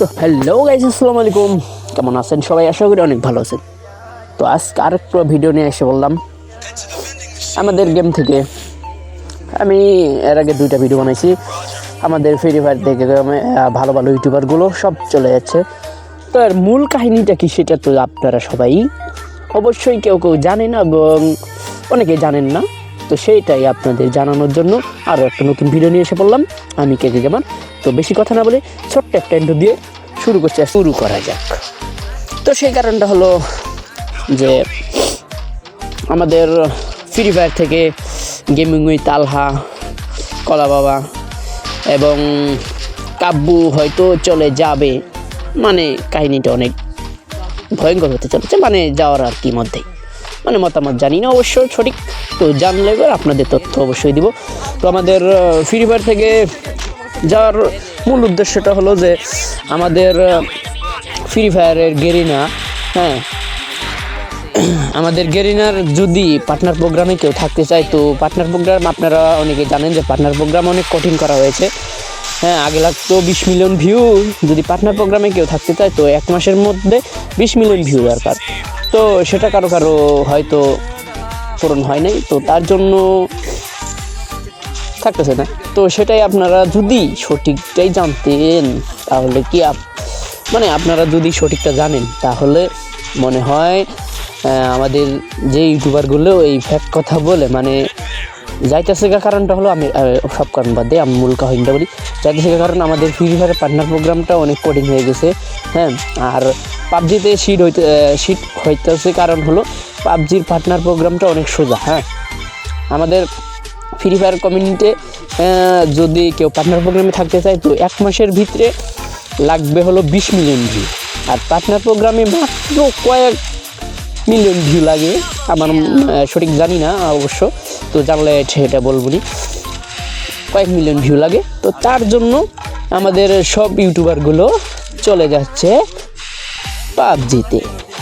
তো hello guys আসসালামু আলাইকুম। কেমন আছেন সবাই? আশা করি অনেক ভালো আছেন। তো আজকে আরেকটা ভিডিও নিয়ে এসে বললাম। আমাদের গেম থেকে আমি এর আগে দুইটা ভিডিও বানাইছি। আমাদের ফ্রি ফায়ার থেকে ভালো ভালো ইউটিউবারগুলো সব চলে যাচ্ছে। তো এর মূল কাহিনীটা কি সেটা তো আপনারা সবাই অবশ্যই কেউ কেউ জানেন এবং অনেকে জানেন না। তো সেইটাই আপনাদের জানানোর জন্য আরও একটা নতুন ভিডিও নিয়ে এসে পড়লাম। আমি কে কে জামান? তো বেশি কথা না বলে ছোট্ট একটা ইন্টু দিয়ে শুরু করছে শুরু করা যাক। তো সেই কারণটা হলো যে আমাদের ফ্রি ফায়ার থেকে গেমিং উই তালহা কলা বাবা এবং কাব্বু হয়তো চলে যাবে। মানে কাহিনীটা অনেক ভয়ঙ্কর হতে চলেছে মানে যাওয়ার আর কি মধ্যেই। মানে মতামত জানি না অবশ্য সঠিক। তো জানলে এবার আপনাদের তথ্য অবশ্যই দিব। তো আমাদের ফ্রি ফায়ার থেকে যাওয়ার মূল উদ্দেশ্যটা হলো যে আমাদের ফ্রি ফায়ারের গেরিনা হ্যাঁ আমাদের গেরিনার যদি পার্টনার প্রোগ্রামে কেউ থাকতে চায়, তো পার্টনার প্রোগ্রাম আপনারা অনেকে জানেন যে পার্টনার প্রোগ্রাম অনেক কঠিন করা হয়েছে। হ্যাঁ আগে লাগতো বিশ মিলিয়ন ভিউ যদি পার্টনার প্রোগ্রামে কেউ থাকতে চায়, তো এক মাসের মধ্যে বিশ মিলিয়ন ভিউ দরকার। তো সেটা কারও কারও হয়তো পূরণ হয় নাই তো তার জন্য থাকতেছে না। তো সেটাই আপনারা যদি সঠিকটাই জানতেন, তাহলে কি আপ মানে আপনারা যদি সঠিকটা জানেন, তাহলে মনে হয় আমাদের যে ইউটিউবারগুলো এই ফ্যাক্ট কথা বলে মানে যাইতেছে কারণটা হলো আমি সব কারণ বাদ দিয়ে আমি মূল কাহিনীটা বলি। যাইতেছে কারণ আমাদের ফ্রি ফায়ারের পার্টনার প্রোগ্রামটা অনেক কঠিন হয়ে গেছে হ্যাঁ আর পাবজিতে সিট হইতে সিট হইতেছে কারণ হলো পাবজির পার্টনার প্রোগ্রামটা অনেক সোজা হ্যাঁ? আমাদের ফ্রি ফায়ার কমিউনিটিতে যদি কেউ পার্টনার প্রোগ্রামে থাকতে চায়, তো এক মাসের ভিতরে লাগবে হলো বিশ মিলিয়ন ভিউ আর পার্টনার প্রোগ্রামে মাত্র কয়েক মিলিয়ন ভিউ লাগে। আমার সঠিক জানি না অবশ্য, তো জানলে সেটা বলব নি। কয়েক মিলিয়ন ভিউ লাগে। তো তার জন্য আমাদের সব ইউটিউবারগুলো চলে যাচ্ছে পাবজিতে।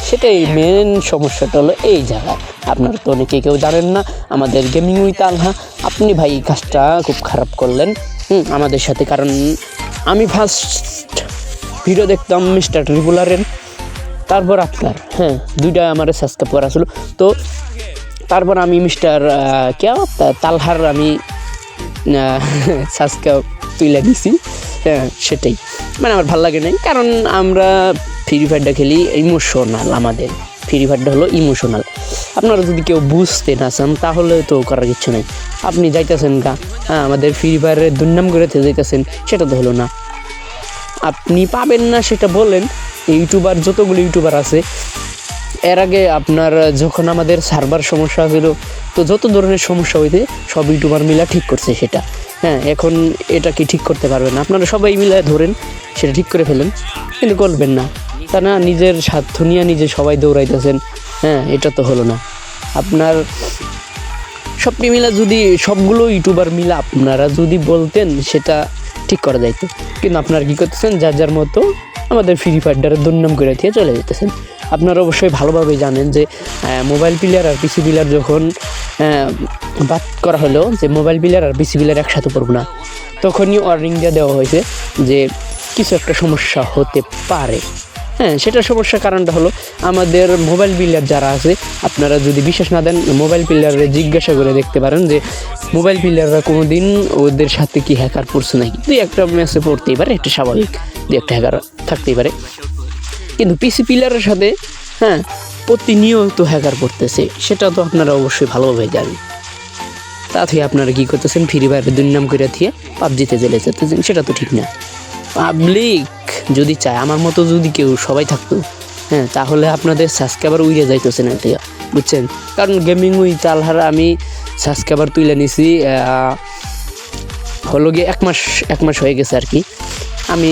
সেটাই মেন সমস্যাটা হলো এই জায়গায়। আপনার তো অনেকে কেউ জানেন না আমাদের গেমিং উইথ আলহা। আপনি ভাই কাজটা খুব খারাপ করলেন। হুম, আমাদের সাথে কারণ আমি ফার্স্ট ভিডিও দেখতাম মিস্টার ট্রিপুলারের তারপর আপনার হ্যাঁ দুইটা আমার সাবস্ক্রাইব করা ছিল তো তারপর আমি মিস্টার কে তালহার আমি সাবস্ক্রাইব তুলে দিছি। হ্যাঁ সেটাই। মানে আমার ভালো লাগে নাই। কারণ আমরা ফ্রি ফায়ারটা খেলি ইমোশনাল আমাদের। ফ্রি ফায়ারটা হলো ইমোশনাল আপনারা যদি কেউ বুঝতে না চান, তাহলে তো করার কিছু নেই। আপনি যাইতেছেন গা হ্যাঁ আমাদের ফ্রি ফায়ারের দুর্নাম করে যাইতেছেন, সেটা তো হলো না। আপনি পাবেন না সেটা বলেন, ইউটিউবার যতগুলো ইউটিউবার আছে, এর আগে আপনার যখন আমাদের সার্ভার সমস্যা ছিল তো যত ধরনের সমস্যা হইতে সব ইউটিউবার মিলা ঠিক করছে সেটা। হ্যাঁ এখন এটা কি ঠিক করতে পারবেন আপনারা সবাই মিলে ধরেন, সেটা ঠিক করে ফেলেন, কিন্তু করবেন না। তা না, নিজের স্বার্থ নিয়ে নিজে সবাই দৌড়াইতেছেন। হ্যাঁ এটা তো হলো না। আপনার সবটি মিলা যদি সবগুলো ইউটিউবার মিলা আপনারা যদি বলতেন, সেটা ঠিক করা যাইত। কিন্তু আপনারা কী করতেছেন? যার যার মতো আমাদের ফ্রি ফায়ারটারে দুর্নাম করে দিয়ে চলে যেতেছেন আপনারা অবশ্যই ভালোভাবে জানেন যে মোবাইল প্লেয়ার আর পিসি প্লেয়ার যখন বাদ করা হলো যে মোবাইল প্লেয়ার আর পিসি প্লেয়ার একসাথে পড়ব না, তখনই ওয়ার্নিং দিয়ে দেওয়া হয়েছে যে, কিছু একটা সমস্যা হতে পারে। হ্যাঁ সেটা সমস্যার কারণটা হলো আমাদের মোবাইল প্লেয়ার যারা আছে, আপনারা যদি বিশ্বাস না দেন মোবাইল প্লেয়ারে জিজ্ঞাসা করে দেখতে পারেন যে মোবাইল প্লেয়াররা কোনো দিন ওদের সাথে কি হ্যাকার পড়ছে নাকি দুই একটা ম্যাচে পড়তেই পারে, একটা স্বাভাবিক, দুই একটা হ্যাকার থাকতেই পারে। কিন্তু পিসি প্লেয়ারের সাথে হ্যাঁ প্রতিনিয়ত হ্যাকার পড়তেছে সেটা তো আপনারা অবশ্যই ভালোভাবে জানেন। তা থেকে আপনারা কী করতেছেন ফ্রি ফায়ারের দুর্নাম করে দিয়ে পাবজিতে চলে যেতেছেন, সেটা তো ঠিক না। পাবলিক যদি চায়, আমার মতো যদি কেউ সবাই থাকতো হ্যাঁ তাহলে আপনাদের সাবস্ক্রাইবার উইরে যাইতেছে না বুঝছেন? কারণ গেমিং উই তালহার আমি সাবস্ক্রাইবার তুলে নিছি হলো গিয়ে এক মাস এক মাস হয়ে গেছে আর কি। আমি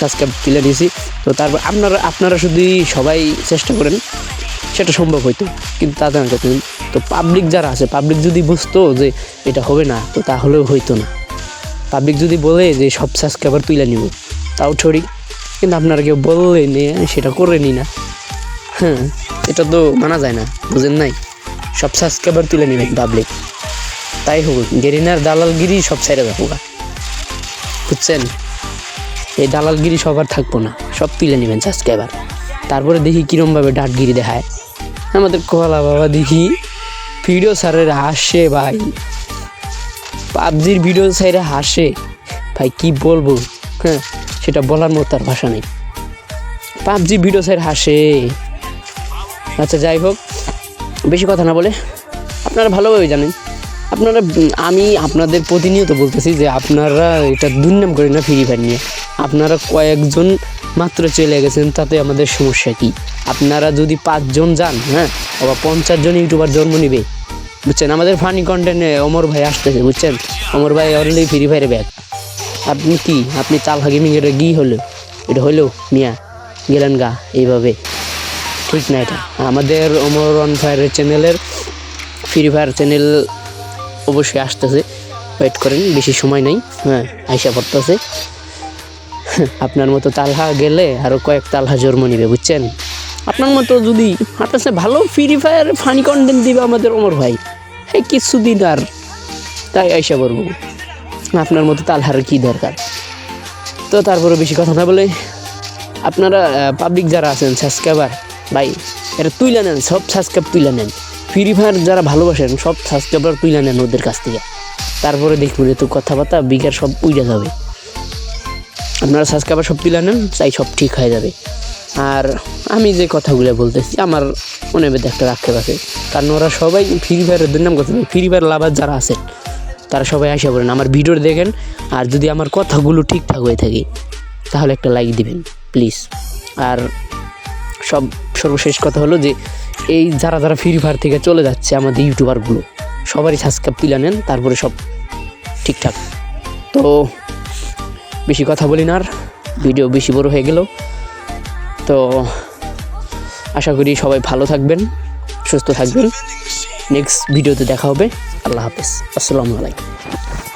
সাবস্ক্রাইব তুলে নিয়েছি তো তারপর আপনারা আপনারা শুধু সবাই চেষ্টা করেন, সেটা সম্ভব হইতো, কিন্তু তা জানা যেত তো পাবলিক যারা আছে পাবলিক যদি বুঝতো যে এটা হবে না, তো তাহলেও হইতো না। পাবলিক যদি বলে যে সব সাবস্ক্রাইবার তুলে নিব, তাও ছড়ি কিন্তু আপনারা কেউ বললে নিয়ে সেটা করে নি না। হ্যাঁ এটা তো মানা যায় না, বুঝেন নাই? সব সাবস্ক্রাইবার তুলে নেবেন পাবলিক তাই হোক গেরিনার দালালগিরি সব সাইডে যাব বুঝছেন? এই দালালগিরি সবার থাকব না, সব তুলে নেবেন সাবস্ক্রাইবার তারপরে দেখি কীরমভাবে ডাটগিরি দেখায়। আমাদের কলা বাবা দেখি ভিডিও স্যারের হাসে ভাই। পাবজির ভিডিও সাইরে হাসে। ভাই, কি বলব? হ্যাঁ সেটা বলার মতো আর ভাষা নেই। পাবজি ভিডিও স্যার হাসে। আচ্ছা যাই হোক, বেশি কথা না বলে, আপনারা ভালোভাবে জানেন। আপনারা আমি আপনাদের প্রতিনিয়ত বলতেছি যে আপনারা এটা দুর্নাম করেন না ফ্রি ফায়ার নিয়ে। আপনারা কয়েকজন মাত্র চলে গেছেন, তাতে আমাদের সমস্যা কি? আপনারা যদি পাঁচজন যান হ্যাঁ আবার পঞ্চাশ জন ইউটিউবার জন্ম নিবে, বুঝছেন? আমাদের ফানি কন্টেন্টে অমর ভাই আসতেছে, বুঝছেন? অমর ভাই অলরেডি ফ্রি ফায়ারে ব্যাগ আপনি কি? আপনি চাল গেমিং এটা কি হলো? এটা হলো মিয়া, গেলেন গা, এইভাবে। ঠিক না এটা? আমাদের অমর অন ফায়ারের চ্যানেলের, ফ্রি ফায়ার চ্যানেল অবশ্যই আসতেছে। ওয়েট করেন, বেশি সময় নেই। হ্যাঁ আইসা পড়তেছে। আপনার মতো তালহা গেলে আরও কয়েক তালহা জন্ম নিবে, বুঝছেন? আপনার মতো যদি আপনার সাথে ভালো ফ্রি ফায়ার ফানি কন্টেন্ট দিবে আমাদের অমর ভাই এই কিছুদিন আর তাই আইসা পড়ব। আপনার মতো তালহার কি দরকার? তো তারপরে বেশি কথা না বলে, আপনারা পাবলিক যারা আছেন সাবস্ক্রাইবার ভাই এটা তুলে নেন, সব সাবস্ক্রাইব তুলে নেন। ফ্রি ফায়ার যারা ভালোবাসেন, সব সাবস্ক্রাইবার তুলে নেন ওদের কাছ থেকে। তারপরে দেখবেন তো কথাবার্তা বিঘার সব উইজা যাবে। আপনারা সাবস্ক্রাইবার সব তুলে নেন, তাই সব ঠিক হয়ে যাবে। আর আমি যে কথাগুলো বলতেছি, আমার মনে মধ্যে একটা আক্ষেপ আছে। কারণ ওরা সবাই ফ্রি ফায়ারের দুর্নাম করতে ফ্রি ফায়ার লাভার যারা আছেন তারা সবাই আসা পড়েন আমার ভিডিও দেখেন, আর যদি আমার কথাগুলো ঠিকঠাক হয়ে থাকে, তাহলে একটা লাইক দিবেন প্লিজ আর সব, সর্বশেষ কথা হলো যে, এই যারা যারা ফ্রি ফায়ার থেকে চলে যাচ্ছে আমাদের ইউটিউবারগুলো সবারই সাবস্ক্রাইব তুলে নেন, তারপরে সব ঠিকঠাক। তো বেশি কথা বলি না আর, ভিডিও বেশি বড় হয়ে গেল। তো আশা করি সবাই ভালো থাকবেন, সুস্থ থাকবেন। নেক্সট ভিডিওতে দেখা হবে। আল্লাহ হাফেজ। আসসালামু আলাইকুম।